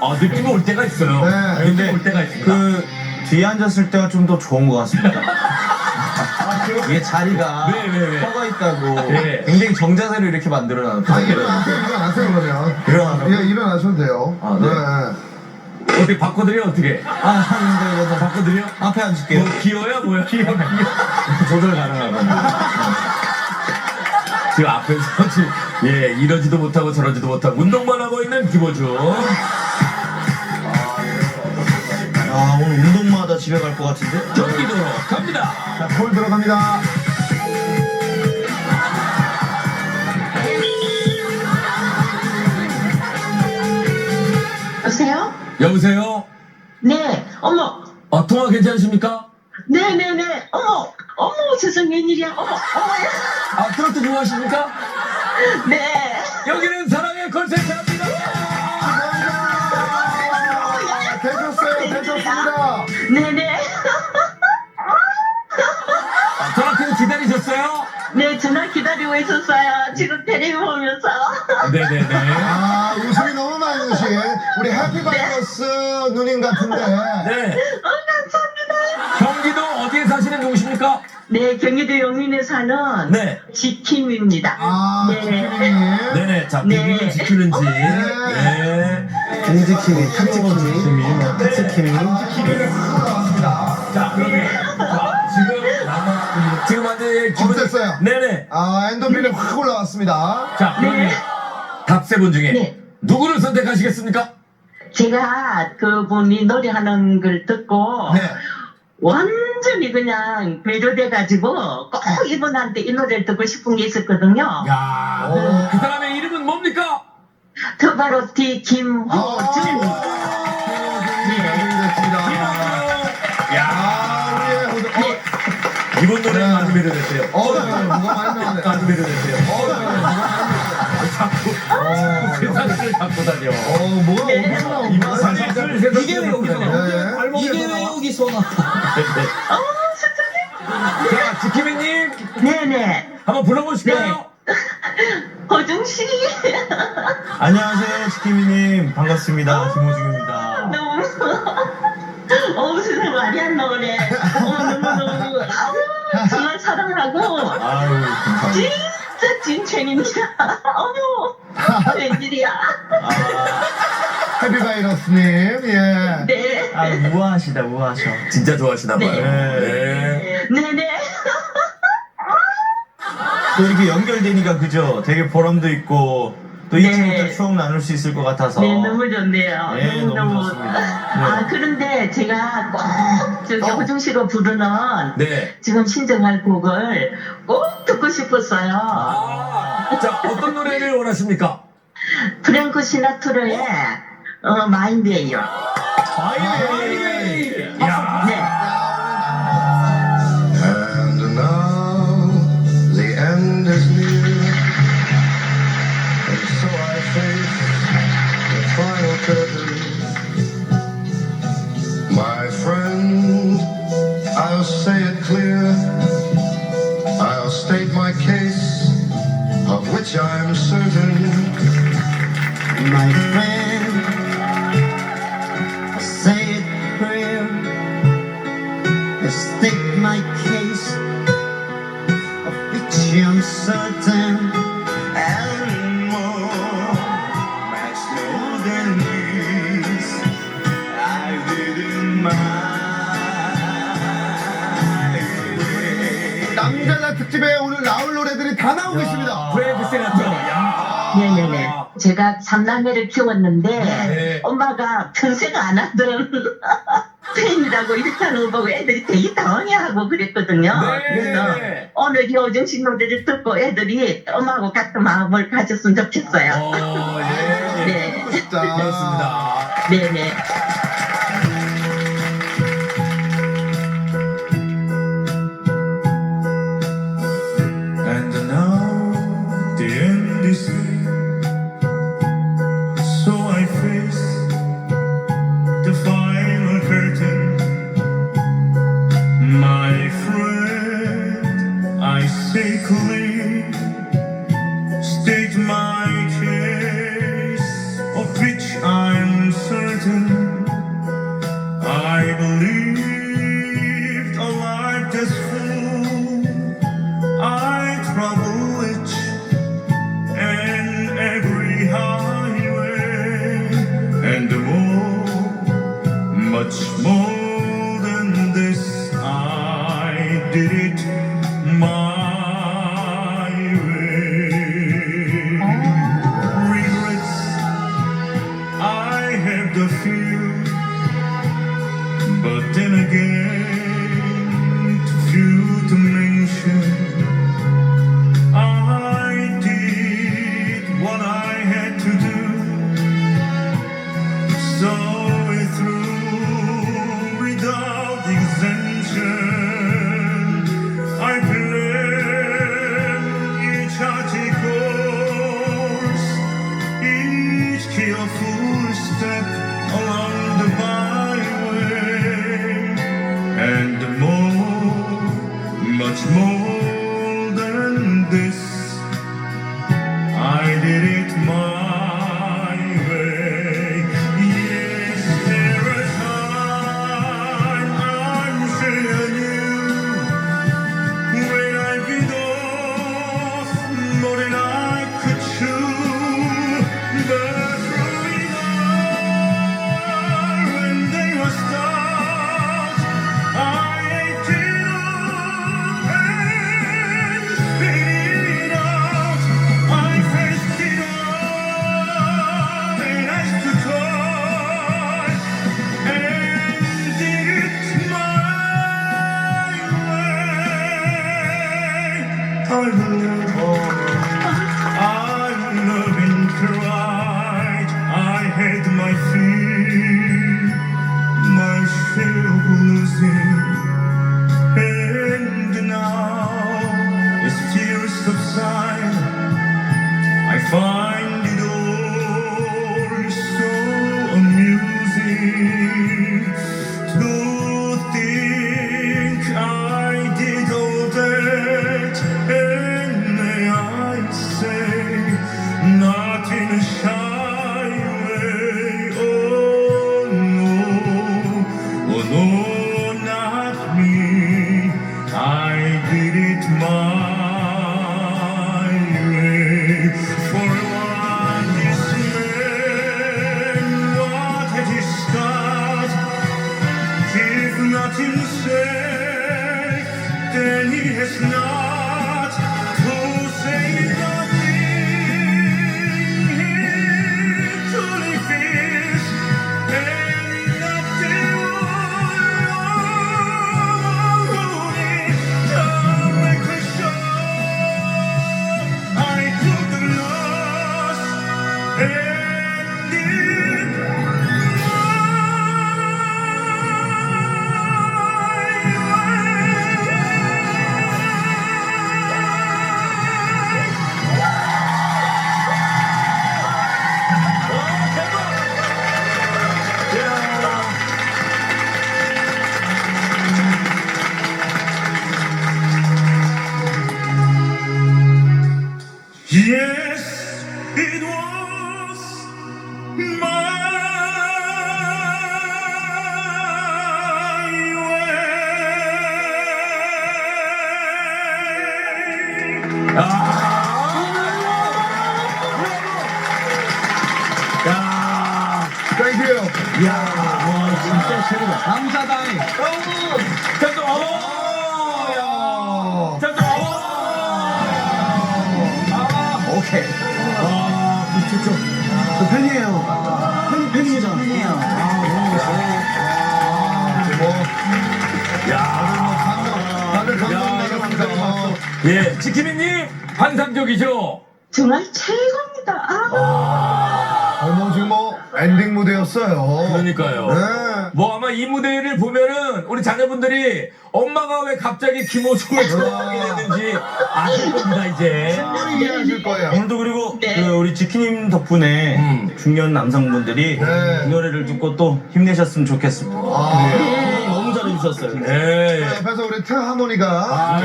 아, 느낌이 올 때가 있어요. 네. 근데 올 때가 있습니다. 그 뒤에 앉았을 때가 좀 더 좋은 것 같습니다. 이게 자리가 네, 네, 네. 펴가 있다고 네. 굉장히 정자세로 이렇게 만들어 아. 일어나세요, 일어나세요, 그러면. 일어나라고? 예, 일어나셔도 돼요. 아, 네. 어떻게 바꿔드려, 어떻게? 아, 하는데 이거 바꿔드려? 앞에 앉을게요. 뭐, 기어야, 뭐야? 기어, 기어. 조절 가능하거든요. 지금 앞에서 지금, 예, 이러지도 못하고 저러지도 못하고 운동만 하고 있는 김호중. 아, 오늘 운동마다 집에 갈 것 같은데? 경기도로 갑니다. 자, 콜 들어갑니다. 여보세요? 여보세요? 네, 어머, 어, 통화 괜찮으십니까? 네네네, 어머, 어머, 세상 웬일이야, 어머, 어머야, 아, 트로트 좋아하십니까? 네, 여기는 사랑의 콜센터 기다리고 있었어요. 지금 텔레비 보면서. 네네네. 아, 웃음이 너무 많으신 우리 해피바이러스 누님 같은데. 네. 어, 감사합니다. 경기도 어디에 사시는 누구십니까? 네, 경기도 용인에 사는 네. 지킴입니다. 아, 네. 지킴이님. 네네. 자, 네. 누구를 지키는지. 네. 김지킴이, 탁지킴이, 뭐, 탁지킴이. 자, 그러면 자, 남아 지금 완전 기분 어땠어요? 네네. 아, 엔도빈이 확 올라왔습니다. 자, 그러면 네. 답세분 중에 네. 누구를 선택하시겠습니까? 제가 그분이 노래하는 걸 듣고 네. 완전히 그냥 배려돼가지고 꼭 이분한테 이 노래를 듣고 싶은 게 있었거든요. 야, 오. 그 사람의 이름은 뭡니까? 트바로티 김호준. 됐 네. 많이 매료됐어요. 어, 뭐가 많이 나오네. 많이 매료됐어요. 자꾸 어, 세상을 갖고 다녀. 어, 뭐가 어디서 나온 이번 거야? 사진을 세상을 이게 왜 여기서 나와? 네. 이게 왜 여기서 나? 자, 지키미님 네네. 한번 불러보실까요? 호중 씨. 안녕하세요, 지킴이님. 반갑습니다. 김호중입니다. 너무. 어우 세상 말이 안 나오네. 어, 정말 사랑하고. 아유, 감사합니다. 진짜 진첸입니다. 어머. 웬일이야. 아, 해피바이러스님, 예. 네. 아, 우아하시다, 우아하셔. 진짜 좋아하시나 봐요. 네. 네. 네네. 또 이렇게 연결되니까 그죠? 되게 보람도 있고 또 네. 못할 추억 나눌 수 있을 것 같아서 네, 너무 좋네요. 네, 너무 좋습니다. 아, 네. 그런데 제가 꼭 저기 어. 호중 씨로 부르는 네. 지금 신청할 곡을 꼭 듣고 싶었어요. 아, 자, 어떤 노래를 원하십니까? 프랭크 시나트로의 어, 마인드예요. 바이바이. 야. Say it clear. I'll state my case, of which I'm certain. My friend, say it clear. I state my case, of which I'm certain. 나오고 있습니다. 프랭크 시나트라. 야. 네네네. 제가 삼남매를 키웠는데 네. 엄마가 평생 안 하던 팬이라고 이렇게 하는 거 보고 애들이 되게 당황해하고 그랬거든요. 네. 그래서 오늘 효정식 노래를 듣고 애들이 엄마하고 같은 마음을 가졌으면 좋겠어요. 어, 예. 예. 네. 자, 그렇습니다. 네네. be clear. The few, but then again, too few to mention. I did what I had to do. Saw it through without exemption. This. I did it my my way. Thank you. 진짜 최고다. 감사다이. 잠깐, 어! 예, 지키미님, 환상적이죠? 정말 최고입니다. 아, 뭐 지금 뭐 엔딩 무대였어요. 그러니까요. 네. 뭐 아마 이 무대를 보면은 우리 자녀분들이 엄마가 왜 갑자기 김호중을 좋아하게 됐는지 아실 겁니다, 이제. 충분히 이해하실 거예요. 오늘도 그리고 네. 그 우리 지키님 덕분에 음. 중년 남성분들이 네. 이 노래를 듣고 또 힘내셨으면 좋겠습니다. 아, 너 무 잘해주셨어요. 네. 옆에서 우리 트 하모니가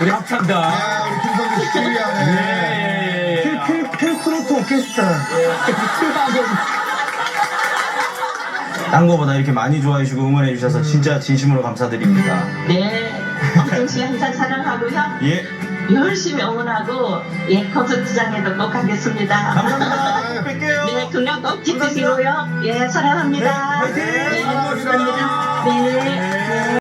우리 합창단. 네, 우리 김성규 씨 예, 안에 예, 예. 필, 필트로트 오케스트라. 딴 거보다 이렇게 많이 좋아해주시고 응원해 주셔서 진짜 진심으로 감사드립니다. 네. 엄청 씨 항상 사랑하고요. 예. 열심히 응원하고 예 콘서트장에도 꼭 가겠습니다. 감사합니다. 꼭 뵐게요. 네 건강 꼭 지키시고요. 예 사랑합니다. 네, 화이팅! 네, 감사합니다. 네. 네.